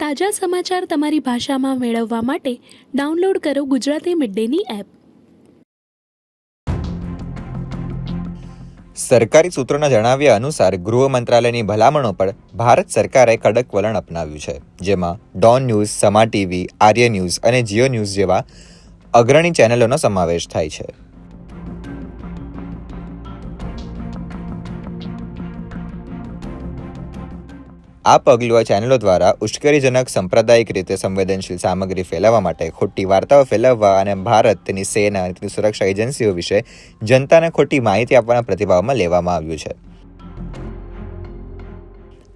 તાજા સમાચાર તમારી ભાષામાં મેળવવા માટે ડાઉનલોડ કરો ગુજરાતી મિડડેની એપ. સરકારી સૂત્રોના જણાવ્યા અનુસાર ગૃહ મંત્રાલયની ભલામણો પર ભારત સરકારે કડક વલણ અપનાવ્યું છે, જેમાં Dawn news, Samaa TV, ARY news અને જીઓ ન્યૂઝ જેવા અગ્રણી ચેનલોનો સમાવેશ થાય છે. આ પગલું આ ચેનલો દ્વારા ઉશ્કેરીજનક, સાંપ્રદાયિક રીતે સંવેદનશીલ સામગ્રી ફેલાવવા માટે ખોટી વાર્તાઓ ફેલાવવા અને ભારત, તેની સેના અને તેની સુરક્ષા એજન્સીઓ વિશે જનતાને ખોટી માહિતી આપવાના પ્રતિભાવમાં લેવામાં આવ્યું છે.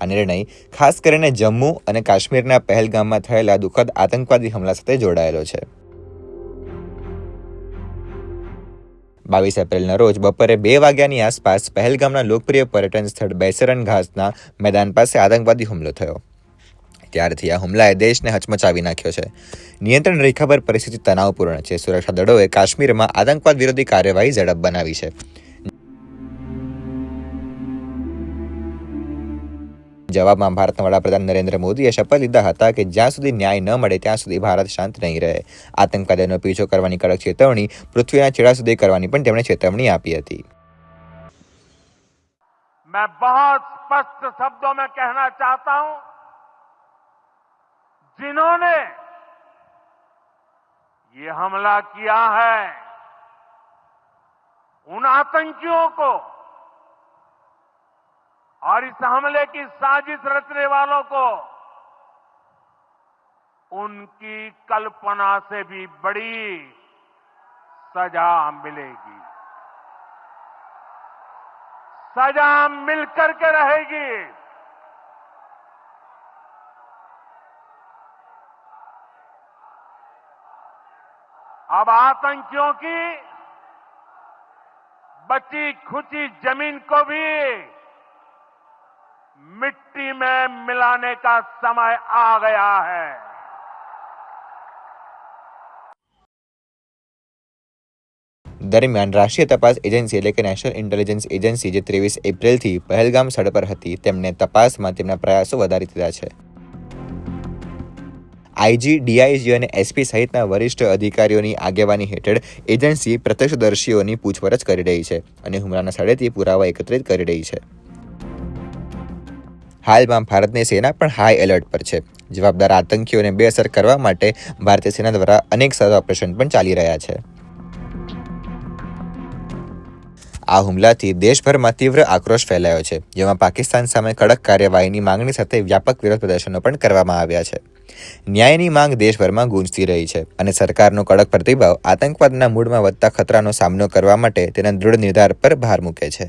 આ નિર્ણય ખાસ કરીને જમ્મુ અને કાશ્મીરના પહેલગામમાં થયેલા દુઃખદ આતંકવાદી હુમલા સાથે જોડાયેલો છે. બાવીસ એપ્રિલના રોજ બપોરે બે વાગ્યાની આસપાસ પહેલગામના લોકપ્રિય પર્યટન સ્થળ બેસરન ઘાસના મેદાન પાસે આતંકવાદી હુમલો થયો. ત્યારથી આ હુમલાએ દેશને હચમચાવી નાખ્યો છે. નિયંત્રણ રેખા પર પરિસ્થિતિ તણાવપૂર્ણ છે. સુરક્ષા દળોએ કાશ્મીરમાં આતંકવાદ વિરોધી કાર્યવાહી ઝડપ બનાવી છે. જવાબમાં ભારતના વડાપ્રધાન નરેન્દ્ર મોદીએ શપથ લીધા હતા કે જ્યાં સુધી ન્યાય ન મળે ત્યાં સુધી ભારત શાંત નહીં રહે આતંકવાદીઓનો પીછો કરવાની કડક ચેતવણી પૃથ્વીના છેડા સુધી કરવાની પણ તેમણે ચેતવણી આપી હતી मैं बहुत स्पष्ट शब्दों में कहना चाहता हूं जिन्होंने ये हमला किया है उन आतंकियों को और इस हमले की साजिश रचने वालों को उनकी कल्पना से भी बड़ी सजा मिलेगी। सजा मिलकर के रहेगी। अब आतंकियों की बची खुची ज़मीन को भी मिट्टी में मिलाने का समय आ गया है દરમિયાન રાષ્ટ્રીય તપાસ એજન્સી એટલે કે નેશનલ ઇન્ટેલિજન્સ એજન્સી જે ત્રેવીસ એપ્રિલથી પહેલગામ સ્થળ પર હતી તેમણે તપાસમાં તેમના પ્રયાસો વધારી દીધા છે આઈજી ડીઆઈજી અને એસપી સહિતના વરિષ્ઠ અધિકારીઓની આગેવાની હેઠળ એજન્સી પ્રત્યક્ષદર્શીઓની પૂછપરછ કરી રહી છે અને હુમલાના સ્થળેથી પુરાવા એકત્રિત કરી રહી છે હાલમાં ભારતની સેના પણ હાઈ એલર્ટ પર છે. જવાબદાર આતંકીઓને બેઅસર કરવા માટે ભારતીય સેના દ્વારા અનેક સારા ઓપરેશન પણ ચાલી રહ્યા છે. આ હુમલાથી દેશભરમાં તીવ્ર આક્રોશ ફેલાયો છે, જેમાં પાકિસ્તાન સામે કડક કાર્યવાહીની માંગણી સાથે વ્યાપક વિરોધ પ્રદર્શનો પણ કરવામાં આવ્યા છે. ન્યાયની માંગ દેશભરમાં ગુંજતી રહી છે અને સરકારનો કડક પ્રતિભાવ આતંકવાદના મૂળમાં વધતા ખતરાનો સામનો કરવા માટે તેના દૃઢ નિર્ધાર પર ભાર મૂકે છે.